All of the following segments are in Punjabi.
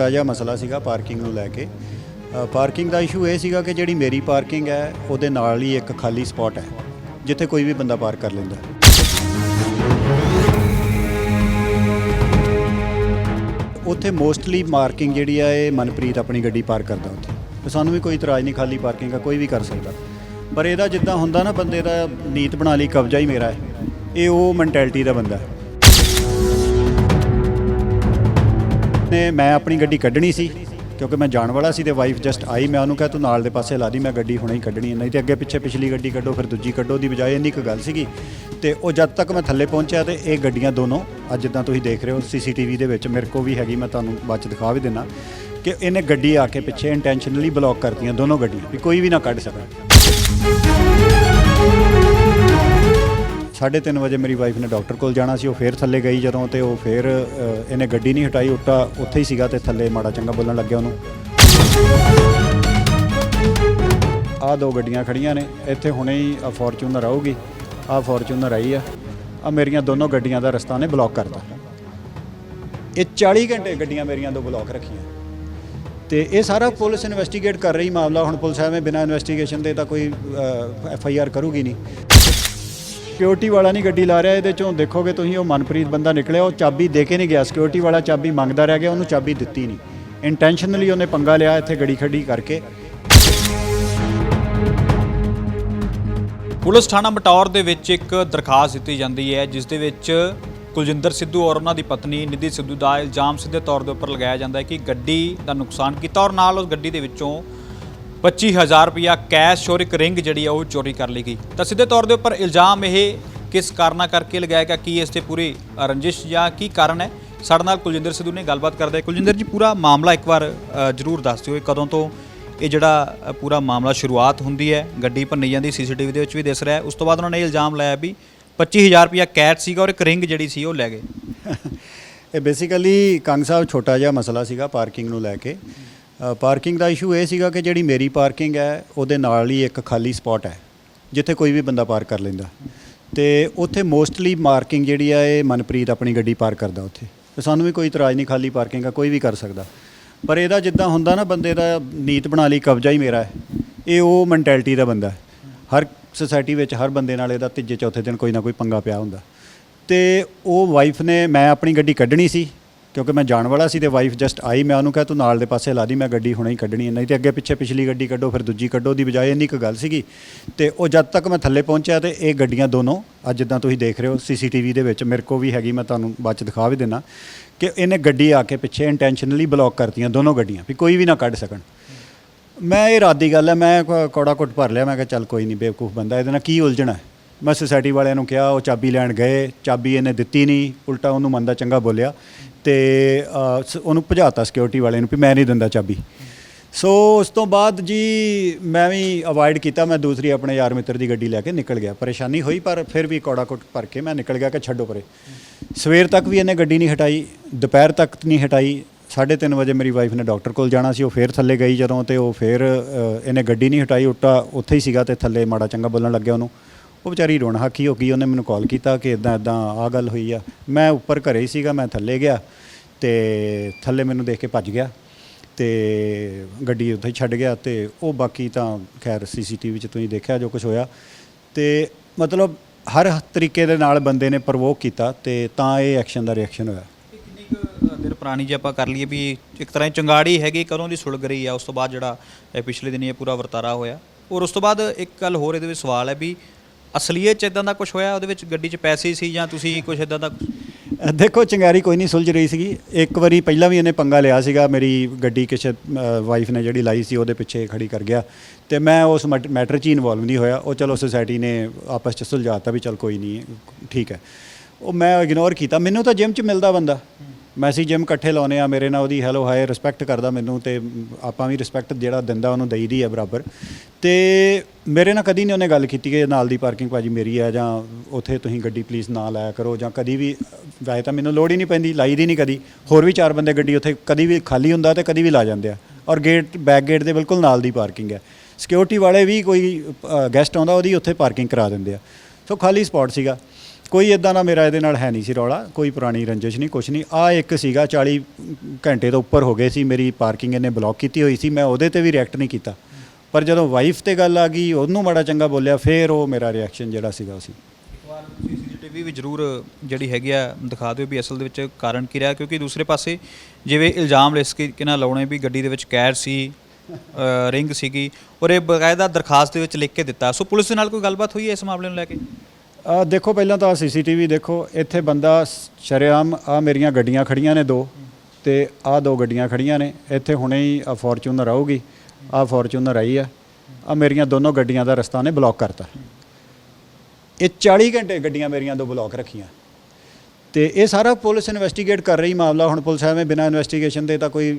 ਛੋਟਾ ਜਿਹਾ ਮਸਲਾ ਸੀਗਾ ਪਾਰਕਿੰਗ ਨੂੰ ਲੈ ਕੇ। ਪਾਰਕਿੰਗ ਦਾ ਇਸ਼ੂ ਇਹ ਸੀਗਾ ਕਿ ਜਿਹੜੀ ਮੇਰੀ ਪਾਰਕਿੰਗ ਹੈ, ਉਹਦੇ ਨਾਲ ਹੀ ਇੱਕ ਖਾਲੀ ਸਪਾਟ ਹੈ, ਜਿੱਥੇ ਕੋਈ ਵੀ ਬੰਦਾ ਪਾਰਕ ਕਰ ਲੈਂਦਾ। ਉੱਥੇ ਮੋਸਟਲੀ ਮਾਰਕਿੰਗ ਜਿਹੜੀ ਆ, ਇਹ ਮਨਪ੍ਰੀਤ ਆਪਣੀ ਗੱਡੀ ਪਾਰਕ ਕਰਦਾ ਉੱਥੇ। ਤੇ ਸਾਨੂੰ ਵੀ ਕੋਈ ਇਤਰਾਜ਼ ਨਹੀਂ, ਖਾਲੀ ਪਾਰਕਿੰਗ ਆ, ਕੋਈ ਵੀ ਕਰ ਸਕਦਾ। ਪਰ ਇਹਦਾ ਜਿੱਦਾਂ ਹੁੰਦਾ ਨਾ, ਬੰਦੇ ਦਾ ਨੀਤ ਬਣਾ ਲਈ, ਕਬਜ਼ਾ ਹੀ ਮੇਰਾ ਹੈ। ਇਹ ਉਹ ਮੈਂਟੈਲਿਟੀ ਦਾ ਬੰਦਾ ਹੈ। ਨੇ ਮੈਂ ਆਪਣੀ ਗੱਡੀ ਕੱਢਣੀ ਸੀ, ਕਿਉਂਕਿ ਮੈਂ ਜਾਣ ਵਾਲਾ ਸੀ ਤੇ ਵਾਈਫ ਜਸਟ ਆਈ, ਮੈਂ ਉਹਨੂੰ ਕਿਹਾ, ਤੂੰ ਨਾਲ ਦੇ ਪਾਸੇ ਲਾ ਦੀ, ਮੈਂ ਗੱਡੀ ਹੁਣੇ ਹੀ ਕੱਢਣੀ ਹੈ, ਨਹੀਂ ਤੇ ਅੱਗੇ ਪਿੱਛੇ ਪਿਛਲੀ ਗੱਡੀ ਕੱਢੋ, ਫਿਰ ਦੂਜੀ ਕੱਢੋ ਦੀ ਬਜਾਏ ਇੰਨੀ ਕੁ ਗੱਲ ਸੀਗੀ। ਤੇ ਉਹ ਜਦ ਤੱਕ ਮੈਂ ਥੱਲੇ ਪਹੁੰਚਿਆ ਤੇ ਇਹ ਗੱਡੀਆਂ ਦੋਨੋਂ, ਅੱਜ ਜਿੱਦਾਂ ਤੁਸੀਂ ਦੇਖ ਰਹੇ ਹੋ ਸੀਸੀਟੀਵੀ ਦੇ ਵਿੱਚ, ਮੇਰੇ ਕੋ ਵੀ ਹੈਗੀ, ਮੈਂ ਤੁਹਾਨੂੰ ਬਾਅਦ ਚ ਦਿਖਾ ਵੀ ਦਿੰਨਾ, ਕਿ ਇਹਨੇ ਗੱਡੀ ਆ ਕੇ ਪਿੱਛੇ ਇੰਟੈਂਸ਼ਨਲੀ ਬਲੌਕ ਕਰਤੀਆਂ ਦੋਨੋਂ ਗੱਡੀਆਂ, ਵੀ ਕੋਈ ਵੀ ਨਾ ਕੱਢ ਸਕਣ ਸਾਢੇ ਤਿੰਨ ਵਜੇ ਮੇਰੀ ਵਾਈਫ ਨੇ ਡਾਕਟਰ ਕੋਲ ਜਾਣਾ ਸੀ ਉਹ ਫੇਰ ਥੱਲੇ ਗਈ ਜਦੋਂ ਤੇ ਉਹ ਫੇਰ ਅ, ਇਹਨੇ ਗੱਡੀ ਨਹੀਂ ਹਟਾਈ ਉੱਟਾ ਉੱਥੇ ਹੀ ਸੀਗਾ ਤੇ ਥੱਲੇ ਮਾੜਾ ਚੰਗਾ ਬੋਲਣ ਲੱਗਿਆ ਉਹਨੂੰ। ਆਹ ਦੋ ਗੱਡੀਆਂ ਖੜੀਆਂ ਨੇ ਇੱਥੇ ਹੁਣੇ ਹੀ ਫੋਰਚੂਨਰ ਆਊਗੀ ਆਹ ਫੋਰਚੂਨਰ ਆਈ ਆ। ਆ ਮੇਰੀਆਂ ਦੋਨੋਂ ਗੱਡੀਆਂ ਦਾ ਰਸਤਾ ਨੇ ਬਲੌਕ ਕਰਤਾ ਇਹ 40 ਘੰਟੇ ਗੱਡੀਆਂ ਮੇਰੀਆਂ ਦੋ ਬਲੌਕ ਰੱਖੀਆਂ। ਤੇ ਇਹ ਸਾਰਾ ਪੁਲਿਸ ਇਨਵੈਸਟੀਗੇਟ ਕਰ ਰਹੀ ਮਾਮਲਾ ਹੁਣ ਪੁਲਿਸ ਐਵੇਂ ਬਿਨਾਂ ਇਨਵੈਸਟੀਗੇਸ਼ਨ ਦੇ ਤਾਂ ਕੋਈ ਐਫ ਆਈ ਆਰ ਕਰੂਗੀ ਨਹੀਂ। ਸਿਕਿਉਰਿਟੀ ਵਾਲਾ ਨਹੀਂ ਗੱਡੀ ਲਾ ਰਿਹਾ, ਇਹਦੇ ਚੋਂ ਦੇਖੋਗੇ ਤੁਸੀਂ, ਉਹ ਮਨਪ੍ਰੀਤ ਬੰਦਾ ਨਿਕਲਿਆ, ਉਹ ਚਾਬੀ ਦੇ ਕੇ ਨਹੀਂ ਗਿਆ, ਸਿਕਿਉਰਿਟੀ ਵਾਲਾ ਚਾਬੀ ਮੰਗਦਾ ਰਹਿ ਗਿਆ, ਉਹਨੂੰ ਚਾਬੀ ਦਿੱਤੀ ਨਹੀਂ। ਇੰਟੈਂਸ਼ਨਲੀ ਉਹਨੇ ਪੰਗਾ ਲਿਆ ਇੱਥੇ ਗੜੀ ਖੱਡੀ ਕਰਕੇ। ਪੁਲਿਸ ਥਾਣਾ ਮਟੌਰ ਦੇ ਵਿੱਚ ਇੱਕ ਦਰਖਾਸਤ ਦਿੱਤੀ ਜਾਂਦੀ ਹੈ, ਜਿਸ ਦੇ ਵਿੱਚ ਕੁਲਜਿੰਦਰ ਸਿੱਧੂ ਔਰ ਉਹਨਾਂ ਦੀ ਪਤਨੀ ਨਿਧੀ ਸਿੱਧੂ ਦਾ ਇਲਜ਼ਾਮ ਸਿੱਧੇ ਤੌਰ ਦੇ ਉੱਪਰ ਲਗਾਇਆ ਜਾਂਦਾ ਹੈ ਕਿ ਗੱਡੀ ਦਾ ਨੁਕਸਾਨ ਕੀਤਾ ਔਰ ਨਾਲ ਉਸ ਗੱਡੀ ਦੇ ਵਿੱਚੋਂ 25000 ਰੁਪਇਆ ਕੈਸ਼ ਔਰ ਇੱਕ ਰਿੰਗ ਜਿਹੜੀ ਆ ਉਹ ਚੋਰੀ ਕਰ ਲਈ ਗਈ। ਤਾਂ ਸਿੱਧੇ ਤੌਰ ਦੇ ਉੱਪਰ ਇਲਜ਼ਾਮ ਇਹ ਕਿਸ ਕਾਰਨਾ ਕਰਕੇ ਲਗਾਇਆ ਗਿਆ, ਕੀ ਇਸ ਤੇ ਪੂਰੀ ਰੰਜਿਸ਼ ਜਾਂ ਕੀ ਕਾਰਨ ਹੈ? ਸਾਡੇ ਨਾਲ ਕੁਲਜਿੰਦਰ ਸਿੱਧੂ ਨੇ ਗੱਲਬਾਤ ਕਰਦੇ ਕੁਲਜਿੰਦਰ ਜੀ, ਪੂਰਾ ਮਾਮਲਾ ਇੱਕ ਵਾਰ ਜ਼ਰੂਰ ਦੱਸ ਦਿਓ। ਇਹ ਕਦੋਂ ਤੋਂ ਇਹ ਜਿਹੜਾ ਪੂਰਾ ਮਾਮਲਾ ਸ਼ੁਰੂਆਤ ਹੁੰਦੀ ਹੈ? ਗੱਡੀ ਭੰਨੀ ਜਾਂਦੀ, ਸੀਸੀਟੀਵੀ ਦੇ ਵਿੱਚ ਵੀ ਦਿਸ ਰਿਹਾ ਉਸ ਤੋਂ ਬਾਅਦ ਉਹਨਾਂ ਨੇ ਇਹ ਇਲਜ਼ਾਮ ਲਾਇਆ ਵੀ 25000 ਰੁਪਇਆ ਕੈਸ਼ ਸੀਗਾ ਔਰ ਇੱਕ ਰਿੰਗ ਜਿਹੜੀ ਸੀ ਉਹ ਲੈ ਗਏ। ਇਹ ਬੇਸਿਕਲੀ ਕੰਗ ਸਾਹਿਬ ਛੋਟਾ ਜਿਹਾ ਮਸਲਾ ਸੀਗਾ ਪਾਰਕਿੰਗ ਨੂੰ ਲੈ ਕੇ। ਪਾਰਕਿੰਗ ਦਾ ਇਸ਼ੂ ਇਹ ਸੀਗਾ ਕਿ ਜਿਹੜੀ ਮੇਰੀ ਪਾਰਕਿੰਗ ਹੈ, ਉਹਦੇ ਨਾਲ ਹੀ ਇੱਕ ਖਾਲੀ ਸਪਾਟ ਹੈ, ਜਿੱਥੇ ਕੋਈ ਵੀ ਬੰਦਾ ਪਾਰਕ ਕਰ ਲੈਂਦਾ। ਤੇ ਉੱਥੇ ਮੋਸਟਲੀ ਪਾਰਕਿੰਗ ਜਿਹੜੀ ਆ, ਇਹ ਮਨਪ੍ਰੀਤ ਆਪਣੀ ਗੱਡੀ ਪਾਰਕ ਕਰਦਾ ਉੱਥੇ। ਤੇ ਸਾਨੂੰ ਵੀ ਕੋਈ ਇਤਰਾਜ਼ ਨਹੀਂ, ਖਾਲੀ ਪਾਰਕਿੰਗ ਆ, ਕੋਈ ਵੀ ਕਰ ਸਕਦਾ। ਪਰ ਇਹਦਾ ਜਿੱਦਾਂ ਹੁੰਦਾ ਨਾ, ਬੰਦੇ ਦਾ ਨੀਤ ਬਣਾ ਲਈ, ਕਬਜ਼ਾ ਹੀ ਮੇਰਾ ਹੈ। ਇਹ ਉਹ ਮੈਂਟੈਲਿਟੀ ਦਾ ਬੰਦਾ ਹਰ ਸੋਸਾਇਟੀ ਵਿੱਚ ਹਰ ਬੰਦੇ ਨਾਲ ਇਹਦਾ ਤੀਜੇ, ਚੌਥੇ ਦਿਨ ਕੋਈ ਨਾ ਕੋਈ ਪੰਗਾ ਪਿਆ ਹੁੰਦਾ। ਤੇ ਉਹ ਵਾਈਫ ਨੇ, ਮੈਂ ਆਪਣੀ ਗੱਡੀ ਕੱਢਣੀ ਸੀ। ਕਿਉਂਕਿ ਮੈਂ ਜਾਣ ਵਾਲਾ ਸੀ ਤੇ ਵਾਈਫ ਜਸਟ ਆਈ, ਮੈਂ ਉਹਨੂੰ ਕਿਹਾ, ਤੂੰ ਨਾਲ ਦੇ ਪਾਸੇ ਲਾ ਦੀ, ਮੈਂ ਗੱਡੀ ਹੁਣੇ ਹੀ ਕੱਢਣੀ ਹੈ। ਨਹੀਂ ਤੇ ਅੱਗੇ ਪਿੱਛੇ ਪਿਛਲੀ ਗੱਡੀ ਕੱਢੋ, ਫਿਰ ਦੂਜੀ ਕੱਢੋ। ਦੀ ਬਜਾਏ ਇੰਨੀ ਕੁ ਗੱਲ ਸੀਗੀ ਤੇ ਉਹ ਜਦ ਤੱਕ ਮੈਂ ਥੱਲੇ ਪਹੁੰਚਿਆ ਤੇ ਇਹ ਗੱਡੀਆਂ ਦੋਨੋਂ, ਅੱਜ ਜਿੱਦਾਂ ਤੁਸੀਂ ਦੇਖ ਰਹੇ ਹੋ ਸੀਸੀਟੀਵੀ ਦੇ ਵਿੱਚ, ਮੇਰੇ ਕੋ ਵੀ ਹੈਗੀ, ਮੈਂ ਤੁਹਾਨੂੰ ਬਾਅਦ ਚ ਦਿਖਾ ਵੀ ਦਿੰਨਾ, ਕਿ ਇਹਨੇ ਗੱਡੀ ਆ ਕੇ ਪਿੱਛੇ ਇੰਟੈਂਸ਼ਨਲੀ ਬਲੌਕ ਕਰਤੀਆਂ ਦੋਨੋਂ ਗੱਡੀਆਂ, ਵੀ ਕੋਈ ਵੀ ਨਾ ਕੱਢ ਸਕਣ। ਮੈਂ ਇਹ ਰਾਤ ਦੀ ਗੱਲ ਹੈ, ਮੈਂ ਕੋ- ਕੌੜਾ ਕੁੱਟ ਭਰ ਲਿਆ, ਮੈਂ ਕਿਹਾ ਚੱਲ ਕੋਈ ਨਹੀਂ ਬੇਵਕੂਫ ਬੰਦਾ, ਇਹਦੇ ਨਾਲ ਕੀ ਉਲਝਣਾ ਮੈਂ ਸੁਸਾਇਟੀ ਵਾਲਿਆਂ ਨੂੰ ਕਿਹਾ ਉਹ ਚਾਬੀ ਲੈਣ ਗਏ ਚਾਬੀ ਇਹਨੇ ਦਿੱਤੀ ਨਹੀਂ ਉਲਟਾ ਉਹਨੂੰ ਮੰਦਾ ਚੰਗਾ ਬੋਲਿਆ ਤੇ ਅ, ਸ- ਉਹਨੂੰ ਭਜਾਤਾ ਸਿਕਿਉਰਿਟੀ ਵਾਲੇ ਨੂੰ ਵੀ ਮੈਂ ਨਹੀਂ ਦਿੰਦਾ ਚਾਬੀ। ਸੋ ਉਸ ਤੋਂ ਬਾਅਦ ਜੀ ਮੈਂ ਵੀ ਅਵੋਇਡ ਕੀਤਾ ਮੈਂ ਦੂਸਰੀ ਆਪਣੇ ਯਾਰ ਮਿੱਤਰ ਦੀ ਗੱਡੀ ਲੈ ਕੇ ਨਿਕਲ ਗਿਆ। ਪਰੇਸ਼ਾਨੀ ਹੋਈ ਪਰ ਫਿਰ ਵੀ ਕੌੜਾ ਕੁੱਟ ਭਰ ਕੇ ਮੈਂ ਨਿਕਲ ਗਿਆ ਕਿ ਛੱਡੋ ਪਰੇ। ਸਵੇਰ ਤੱਕ ਵੀ ਇਹਨੇ ਗੱਡੀ ਨਹੀਂ ਹਟਾਈ ਦੁਪਹਿਰ ਤੱਕ ਨਹੀਂ ਹਟਾਈ 3:30 ਵਜੇ ਮੇਰੀ ਵਾਈਫ ਨੇ ਡਾਕਟਰ ਕੋਲ ਜਾਣਾ ਸੀ ਉਹ ਫੇਰ ਥੱਲੇ ਗਈ ਜਦੋਂ ਤੇ ਉਹ ਫੇਰ ਅ, ਇਹਨੇ ਗੱਡੀ ਨਹੀਂ ਹਟਾਈ ਉਲਟਾ ਉੱਥੇ ਹੀ ਸੀਗਾ ਤੇ ਥੱਲੇ ਮਾੜਾ ਚੰਗਾ ਬੋਲਣ ਲੱਗਿਆ ਉਹਨੂੰ। ਉਹ ਵਿਚਾਰੀ ਰੋਣ ਹੱਕੀ ਹੋ ਗਈ, ਉਹਨੇ ਮੈਨੂੰ ਕਾਲ ਕੀਤਾ ਕਿ ਇਦਾਂ ਇਦਾਂ ਆ ਗੱਲ ਹੋਈ ਆ। ਮੈਂ ਉੱਪਰ ਘਰੇ ਹੀ ਸੀਗਾ, ਮੈਂ ਥੱਲੇ ਗਿਆ ਤੇ ਥੱਲੇ ਮੈਨੂੰ ਦੇਖ ਕੇ ਭੱਜ ਗਿਆ ਤੇ ਗੱਡੀ ਉੱਥੇ ਛੱਡ ਗਿਆ ਤੇ ਉਹ ਬਾਕੀ ਤਾਂ ਖੈਰ ਸੀਸੀਟੀਵੀ 'ਚ ਤੁਸੀਂ ਦੇਖਿਆ ਜੋ ਕੁਝ ਹੋਇਆ ਤੇ ਮਤਲਬ ਹਰ ਤਰੀਕੇ ਦੇ ਨਾਲ ਬੰਦੇ ਨੇ ਪ੍ਰਵੋਕ ਕੀਤਾ ਤੇ ਤਾਂ ਇਹ ਐਕਸ਼ਨ ਦਾ ਰਿਐਕਸ਼ਨ ਹੋਇਆ। ਇਹ ਦਿਨ ਪੁਰਾਣੀ ਜੇ ਆਪਾਂ ਕਰ ਲਈਏ ਵੀ ਇੱਕ ਤਰ੍ਹਾਂ ਦੀ ਚੰਗਾੜੀ ਹੈਗੀ ਕਦੋਂ ਦੀ ਸੁਲਗ ਰਹੀ ਆ, ਉਸ ਤੋਂ ਬਾਅਦ ਜਿਹੜਾ ਇਹ ਪਿਛਲੇ ਦਿਨੀ ਇਹ ਪੂਰਾ ਵਰਤਾਰਾ ਹੋਇਆ। ਔਰ ਉਸ ਤੋਂ ਬਾਅਦ ਇੱਕ ਗੱਲ ਹੋਰ ਇਹਦੇ ਵਿੱਚ ਸਵਾਲ ਹੈ ਵੀ ਅਸਲੀਅਤ ਚ ਇਦਾਂ ਦਾ ਕੁਝ ਹੋਇਆ? ਉਹਦੇ ਵਿੱਚ ਗੱਡੀ 'ਚ ਪੈਸੇ ਸੀ ਜਾਂ ਤੁਸੀਂ ਕੁਝ ਇਦਾਂ ਦਾ ਦੇਖੋ ਚੰਗਾਰੀ ਕੋਈ ਨਹੀਂ ਸੁਲਝ ਰਹੀ ਸੀਗੀ। ਇੱਕ ਵਾਰੀ ਪਹਿਲਾਂ ਵੀ ਇਹਨੇ ਪੰਗਾ ਲਿਆ ਸੀਗਾ। ਮੇਰੀ ਗੱਡੀ ਕਿਸੇ ਵਾਈਫ ਨੇ ਜਿਹੜੀ ਲਾਈ ਸੀ, ਉਹਦੇ ਪਿੱਛੇ ਖੜੀ ਕਰ ਗਿਆ। ਤੇ ਮੈਂ ਉਸ ਮੈਟਰ 'ਚ ਇਨਵੋਲਵ ਨਹੀਂ ਹੋਇਆ। ਉਹ ਚਲੋ ਸੁਸਾਇਟੀ ਨੇ ਆਪਸ 'ਚ ਸੁਲਝਾਤਾ ਵੀ ਚਲ ਕੋਈ ਨਹੀਂ, ਠੀਕ ਹੈ। ਉਹ ਮੈਂ ਇਗਨੋਰ ਕੀਤਾ। ਮੈਨੂੰ ਤਾਂ ਜਿਮ 'ਚ ਮਿਲਦਾ ਬੰਦਾ। ਮੈਂ ਅਸੀਂ ਜਿਮ ਇਕੱਠੇ ਲਾਉਨੇ ਆ, ਮੇਰੇ ਨਾਲ ਉਹਦੀ ਹੈਲੋ ਹਾਏ ਰਿਸਪੈਕਟ ਕਰਦਾ ਮੈਨੂੰ ਤੇ ਆਪਾਂ ਵੀ ਰਿਸਪੈਕਟ ਜਿਹੜਾ ਦਿੰਦਾ ਉਹਨੂੰ ਦਈਦੀ ਹੈ ਬਰਾਬਰ। ਤੇ ਮੇਰੇ ਨਾਲ ਕਦੀ ਨਹੀਂ ਉਹਨੇ ਗੱਲ ਕੀਤੀ ਕਿ ਨਾਲ ਦੀ ਪਾਰਕਿੰਗ ਭਾਜੀ ਮੇਰੀ ਹੈ ਜਾਂ ਉੱਥੇ ਤੁਸੀਂ ਗੱਡੀ ਪਲੀਜ਼ ਨਾ ਲਾਇਆ ਕਰੋ ਜਾਂ ਕਦੀ ਵੀ, ਵੈਸੇ ਤਾਂ ਮੈਨੂੰ ਲੋੜ ਹੀ ਨਹੀਂ ਪੈਂਦੀ, ਲਾਈ ਦੀ ਨਹੀਂ ਕਦੀ। ਹੋਰ ਵੀ ਚਾਰ ਬੰਦੇ ਗੱਡੀ ਉੱਥੇ ਕਦੀ ਵੀ ਖਾਲੀ ਹੁੰਦਾ ਤੇ ਕਦੀ ਵੀ ਲਾ ਜਾਂਦੇ ਆ। ਔਰ ਗੇਟ ਬੈਕ ਗੇਟ ਦੇ ਬਿਲਕੁਲ ਨਾਲ ਦੀ ਪਾਰਕਿੰਗ ਹੈ ਸਿਕਿਉਰਿਟੀ ਵਾਲੇ ਵੀ ਕੋਈ ਗੈਸਟ ਆਉਂਦਾ ਉਹਦੀ ਉੱਥੇ ਪਾਰਕਿੰਗ ਕਰਾ ਦਿੰਦੇ ਆ। ਸੋ ਖਾਲੀ ਸਪੌਟ ਸੀਗਾ। ਕੋਈ ਇਦਾਂ ਦਾ ਮੇਰਾ ਇਹਦੇ ਨਾਲ ਹੈ ਨਹੀਂ ਸੀ ਰੌਲਾ, ਕੋਈ ਪੁਰਾਣੀ ਰੰਜਿਸ਼ ਨਹੀਂ, ਕੁਛ ਨਹੀਂ। ਆ ਇੱਕ ਸੀਗਾ 40 ਘੰਟੇ ਤੋਂ ਉੱਪਰ ਹੋ ਗਏ ਸੀ, ਮੇਰੀ ਪਾਰਕਿੰਗ ਇਹਨੇ ਬਲੌਕ ਕੀਤੀ ਹੋਈ ਸੀ, ਮੈਂ ਉਹਦੇ ਤੇ ਵੀ ਰਿਐਕਟ ਨਹੀਂ ਕੀਤਾ। ਪਰ ਜਦੋਂ ਵਾਈਫ ਤੇ ਗੱਲ ਆ ਗਈ, ਉਹਨੂੰ ਮਾੜਾ ਚੰਗਾ ਬੋਲਿਆ, ਫੇਰ ਉਹ ਮੇਰਾ ਰਿਐਕਸ਼ਨ ਜਿਹੜਾ ਸੀਗਾ ਉਹ ਸੀ। ਇੱਕ ਵਾਰ ਸੀਸੀਟੀਵੀ ਵੀ ਜ਼ਰੂਰ ਜਿਹੜੀ ਹੈਗੀ ਆ, ਦਿਖਾ ਦਿਓ ਵੀ ਅਸਲ ਦੇ ਵਿੱਚ ਕਾਰਨ ਕੀ ਰਿਹਾ, ਕਿਉਂਕਿ ਦੂਸਰੇ ਪਾਸੇ ਜਿਵੇਂ ਇਲਜ਼ਾਮ ਰਿਸਕ ਕਿਨਾਂ ਲਾਉਣੇ ਵੀ ਗੱਡੀ ਦੇ ਵਿੱਚ ਕੈਰ ਸੀ ਰਿੰਗ ਸੀਗੀ, ਔਰ ਇਹ ਬਕਾਇਦਾ ਦਰਖਾਸਤ ਦੇ ਵਿੱਚ ਲਿਖ ਕੇ ਦਿੱਤਾ। ਸੋ ਪੁਲਿਸ ਦੇ ਨਾਲ ਕੋਈ ਗੱਲਬਾਤ ਹੋਈ ਹੈ ਇਸ ਮਾਮਲੇ ਨੂੰ ਲੈ ਕੇ? ਆ ਦੇਖੋ ਪਹਿਲਾਂ ਤਾਂ ਸੀਸੀਟੀਵੀ ਦੇਖੋ, ਇੱਥੇ ਬੰਦਾ ਸ਼ਰੇਆਮ ਆ ਮੇਰੀਆਂ ਗੱਡੀਆਂ ਖੜੀਆਂ ਨੇ ਦੋ ਤੇ ਆ ਦੋ ਗੱਡੀਆਂ ਖੜੀਆਂ ਨੇ, ਇੱਥੇ ਹੁਣੇ ਹੀ ਆ ਫੋਰਚੂਨਰ ਆਊਗੀ, ਆ ਫੋਰਚੂਨਰ ਆਈ ਆ ਆ ਮੇਰੀਆਂ ਦੋਨੋਂ ਗੱਡੀਆਂ ਦਾ ਰਸਤਾ ਨੇ ਬਲੌਕ ਕਰਤਾ। ਇਹ 40 ਘੰਟੇ ਗੱਡੀਆਂ ਮੇਰੀਆਂ ਦੋ ਬਲੌਕ ਰੱਖੀਆਂ। ਤੇ ਇਹ ਸਾਰਾ ਪੁਲਿਸ ਇਨਵੈਸਟੀਗੇਟ ਕਰ ਰਹੀ ਮਾਮਲਾ, ਹੁਣ ਪੁਲਿਸ ਐਵੇਂ ਬਿਨਾਂ ਇਨਵੈਸਟੀਗੇਸ਼ਨ ਦੇ ਤਾਂ ਕੋਈ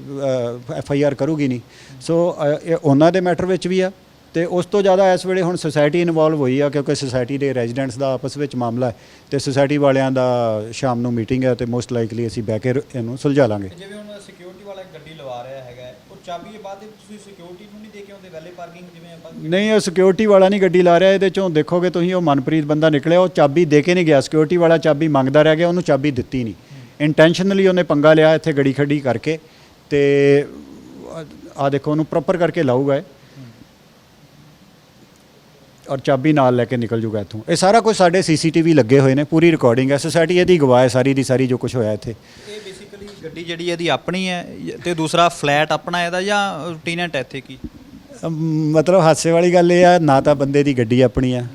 ਐਫ ਆਈ ਆਰ ਕਰੂਗੀ ਨਹੀਂ। ਸੋ ਇਹ ਉਹਨਾਂ ਦੇ ਮੈਟਰ ਵਿੱਚ ਵੀ ਆ ਤੇ ਉਸ ਤੋਂ ਜ਼ਿਆਦਾ ਇਸ ਵੇਲੇ ਹੁਣ ਸੁਸਾਇਟੀ ਇਨਵੋਲਵ ਹੋਈ ਆ ਕਿਉਂਕਿ ਸੁਸਾਇਟੀ ਦੇ ਰੈਜ਼ੀਡੈਂਟਸ ਦਾ ਆਪਸ ਵਿੱਚ ਮਾਮਲਾ ਹੈ ਤੇ ਸੁਸਾਇਟੀ ਵਾਲਿਆਂ ਦਾ ਸ਼ਾਮ ਨੂੰ ਮੀਟਿੰਗ ਹੈ ਤੇ ਮੋਸਟ ਲਾਈਕਲੀ ਅਸੀਂ ਬਹਿ ਕੇ ਇਹਨੂੰ ਸੁਲਝਾ ਲਾਂਗੇ। ਜਿਵੇਂ ਹੁਣ ਸਿਕਿਉਰਿਟੀ ਵਾਲਾ ਗੱਡੀ ਲਵਾ ਰਿਹਾ ਹੈਗਾ ਉਹ ਚਾਬੀ ਬਾਅਦ ਦੇ ਤੁਸੀਂ ਸਿਕਿਉਰਿਟੀ ਨੂੰ ਨਹੀਂ ਦੇ ਕੇ ਆਉਂਦੇ ਵੈਲੇ ਪਾਰਕਿੰਗ ਜਿਵੇਂ ਆਪਾਂ ਨਹੀਂ ਉਹ ਸਿਕਿਉਰਿਟੀ ਵਾਲਾ ਨਹੀਂ ਗੱਡੀ ਲਾ ਰਿਹਾ ਇਹਦੇ ਚੋਂ ਦੇਖੋਗੇ ਤੁਸੀਂ ਉਹ ਮਨਪ੍ਰੀਤ ਬੰਦਾ ਨਿਕਲਿਆ ਉਹ ਚਾਬੀ ਦੇ ਕੇ ਨਹੀਂ ਗਿਆ। ਸਿਕਿਉਰਿਟੀ ਵਾਲਾ ਚਾਬੀ ਮੰਗਦਾ ਰਹਿ ਗਿਆ ਉਹਨੂੰ ਚਾਬੀ ਦਿੱਤੀ ਨਹੀਂ। ਇੰਟੈਂਸ਼ਨਲੀ ਉਹਨੇ ਪੰਗਾ ਲਿਆ ਇੱਥੇ ਗੜੀ ਖੱਡੀ ਕਰਕੇ ਤੇ ਆ ਦੇਖੋ ਉਹਨੂੰ ਪ੍ਰੋਪਰ ਕਰਕੇ ਲਾਊਗਾ ਇਹ। ਔਰ ਚਾਬੀ ਨਾਲ ਲੈ ਕੇ ਨਿਕਲ ਜੂਗਾ ਇੱਥੋਂ। ਇਹ ਸਾਰਾ ਕੁਝ ਸਾਡੇ ਸੀਸੀਟੀਵੀ ਲੱਗੇ ਹੋਏ ਨੇ ਪੂਰੀ ਰਿਕਾਰਡਿੰਗ ਹੈ। ਸੋਸਾਇਟੀ ਇਹਦੀ ਗਵਾਹ ਹੈ ਸਾਰੀ ਦੀ ਸਾਰੀ ਜੋ ਕੁਝ ਹੋਇਆ ਇੱਥੇ। ਇਹ ਬੇਸਿਕਲੀ ਗੱਡੀ ਜਿਹੜੀ ਇਹਦੀ ਆਪਣੀ ਹੈ ਤੇ ਦੂਸਰਾ ਫਲੈਟ ਆਪਣਾ ਇਹਦਾ ਜਾਂ ਟੀਨੈਂਟ ਹੈ ਇੱਥੇ ਕੀ? ਮਤਲਬ ਹਾਸੇ ਵਾਲੀ ਗੱਲ ਇਹ ਆ ਨਾ ਤਾਂ ਬੰਦੇ ਦੀ ਗੱਡੀ ਆਪਣੀ ਆ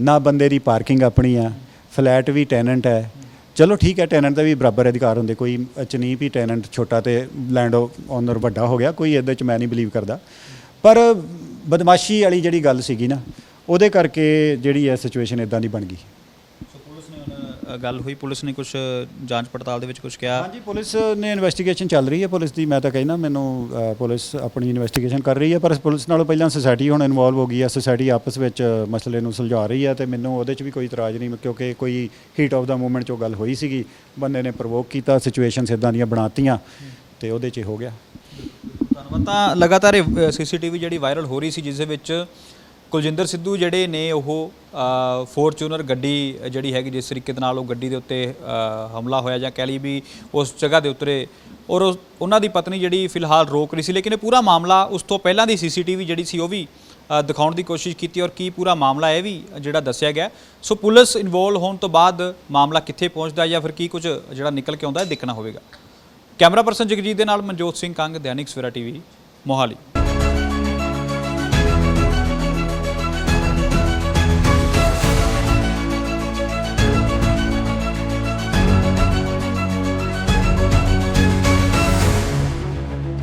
ਨਾ ਬੰਦੇ ਦੀ ਪਾਰਕਿੰਗ ਆਪਣੀ ਆ ਫਲੈਟ ਵੀ ਟੈਨੈਂਟ ਹੈ। ਚਲੋ ਠੀਕ ਹੈ ਟੈਨੈਂਟ ਦਾ ਵੀ ਬਰਾਬਰ ਅਧਿਕਾਰ ਹੁੰਦੇ ਕੋਈ ਅਚ ਨਹੀਂ ਵੀ ਟੈਨੈਂਟ ਛੋਟਾ ਤੇ ਲੈਂਡ ਓਨਰ ਵੱਡਾ ਹੋ ਗਿਆ ਕੋਈ ਇਹਦੇ ਚ ਮੈਂ ਨਹੀਂ ਬਲੀਵ ਕਰਦਾ। ਪਰ ਬਦਮਾਸ਼ੀ ਵਾਲੀ ਜਿਹੜੀ ਗੱਲ ਸੀਗੀ ਨਾ ਉਹਦੇ ਕਰਕੇ ਜਿਹੜੀ ਹੈ ਸਿਚੁਏਸ਼ਨ ਇਦਾਂ ਦੀ ਬਣ ਗਈ। ਸੋ ਪੁਲਿਸ ਨੇ ਹੁਣ ਅ, ਗੱਲ ਹੋਈ ਪੁਲਿਸ ਨੇ ਕੁਝ ਜਾਂਚ ਪੜਤਾਲ ਦੇ ਵਿੱਚ ਕੁਝ ਕਿਹਾ? ਹਾਂਜੀ ਪੁਲਿਸ ਨੇ ਇਨਵੈਸਟੀਗੇਸ਼ਨ ਚੱਲ ਰਹੀ ਹੈ ਪੁਲਿਸ ਦੀ ਮੈਂ ਤਾਂ ਕਹਿਣਾ ਮੈਨੂੰ ਅ, ਪੁਲਿਸ ਆਪਣੀ ਇਨਵੈਸਟੀਗੇਸ਼ਨ ਕਰ ਰਹੀ ਹੈ ਪਰ ਪੁਲਿਸ ਨਾਲੋਂ ਪਹਿਲਾਂ ਸੁਸਾਇਟੀ ਹੁਣ ਇਨਵੋਲਵ ਹੋ ਗਈ ਹੈ ਸੁਸਾਇਟੀ ਆਪਸ ਵਿੱਚ ਮਸਲੇ ਨੂੰ ਸੁਲਝਾ ਰਹੀ ਹੈ ਤੇ ਮੈਨੂੰ ਉਹਦੇ 'ਚ ਵੀ ਕੋਈ ਇਤਰਾਜ਼ ਨਹੀਂ ਕਿਉਂਕਿ ਕੋਈ ਹੀਟ ਆਫ ਦਾ ਮੂਮੈਂਟ 'ਚੋਂ ਗੱਲ ਹੋਈ ਸੀਗੀ ਬੰਦੇ ਨੇ ਪ੍ਰੋਵੋਕ ਕੀਤਾ ਸਿਚੁਏਸ਼ਨਸ ਇਦਾਂ ਦੀਆਂ ਬਣਾਤੀਆਂ ਤੇ ਉਹਦੇ 'ਚ ਹੀ ਹੋ ਗਿਆ। ਧੰਨਵਾਦ। ਤਾਂ ਲਗਾਤਾਰ ਸੀਸੀਟੀਵੀ ਜਿਹੜੀ ਵਾਇਰਲ ਹੋ ਰਹੀ ਸੀ ਜਿਸ ਦੇ ਵਿੱਚ ਕੁਲਜਿੰਦਰ ਸਿੱਧੂ ਜਿਹੜੇ ਨੇ ਉਹ ਫੋਰਚੂਨਰ ਗੱਡੀ ਜਿਹੜੀ ਹੈਗੀ, ਜਿਸ ਤਰੀਕੇ ਦੇ ਨਾਲ ਉਹ ਗੱਡੀ ਦੇ ਉੱਤੇ ਹਮਲਾ ਹੋਇਆ ਜਾਂ ਕਹਿ ਲਈ ਵੀ ਉਸ ਜਗ੍ਹਾ ਦੇ ਉੱਤੇ ਔਰ ਉਸ- ਉਹਨਾਂ ਦੀ ਪਤਨੀ ਜਿਹੜੀ ਫਿਲਹਾਲ ਰੋਕ ਰਹੀ ਸੀ, ਲੇਕਿਨ ਇਹ ਪੂਰਾ ਮਾਮਲਾ ਉਸ ਤੋਂ ਪਹਿਲਾਂ ਦੀ ਸੀਸੀਟੀਵੀ ਜਿਹੜੀ ਸੀ ਉਹ ਵੀ ਦਿਖਾਉਣ ਦੀ ਕੋਸ਼ਿਸ਼ ਕੀਤੀ, ਔਰ ਕੀ ਪੂਰਾ ਮਾਮਲਾ ਇਹ ਵੀ ਜਿਹੜਾ ਦੱਸਿਆ ਗਿਆ। ਸੋ ਪੁਲਿਸ ਇਨਵੋਲਵ ਹੋਣ ਤੋਂ ਬਾਅਦ ਮਾਮਲਾ ਕਿੱਥੇ ਪਹੁੰਚਦਾ ਜਾਂ ਫਿਰ ਕੀ ਕੁਝ ਜਿਹੜਾ ਨਿਕਲ ਕੇ ਆਉਂਦਾ ਹੈ ਦੇਖਣਾ ਹੋਵੇਗਾ। ਕੈਮਰਾ ਪਰਸਨ ਜਗਜੀਤ ਦੇ ਨਾਲ ਮਨਜੋਤ ਸਿੰਘ ਕੰਗ, ਦੈਨਿਕ ਸਵੇਰਾ ਟੀਵੀ, ਮੋਹਾਲੀ।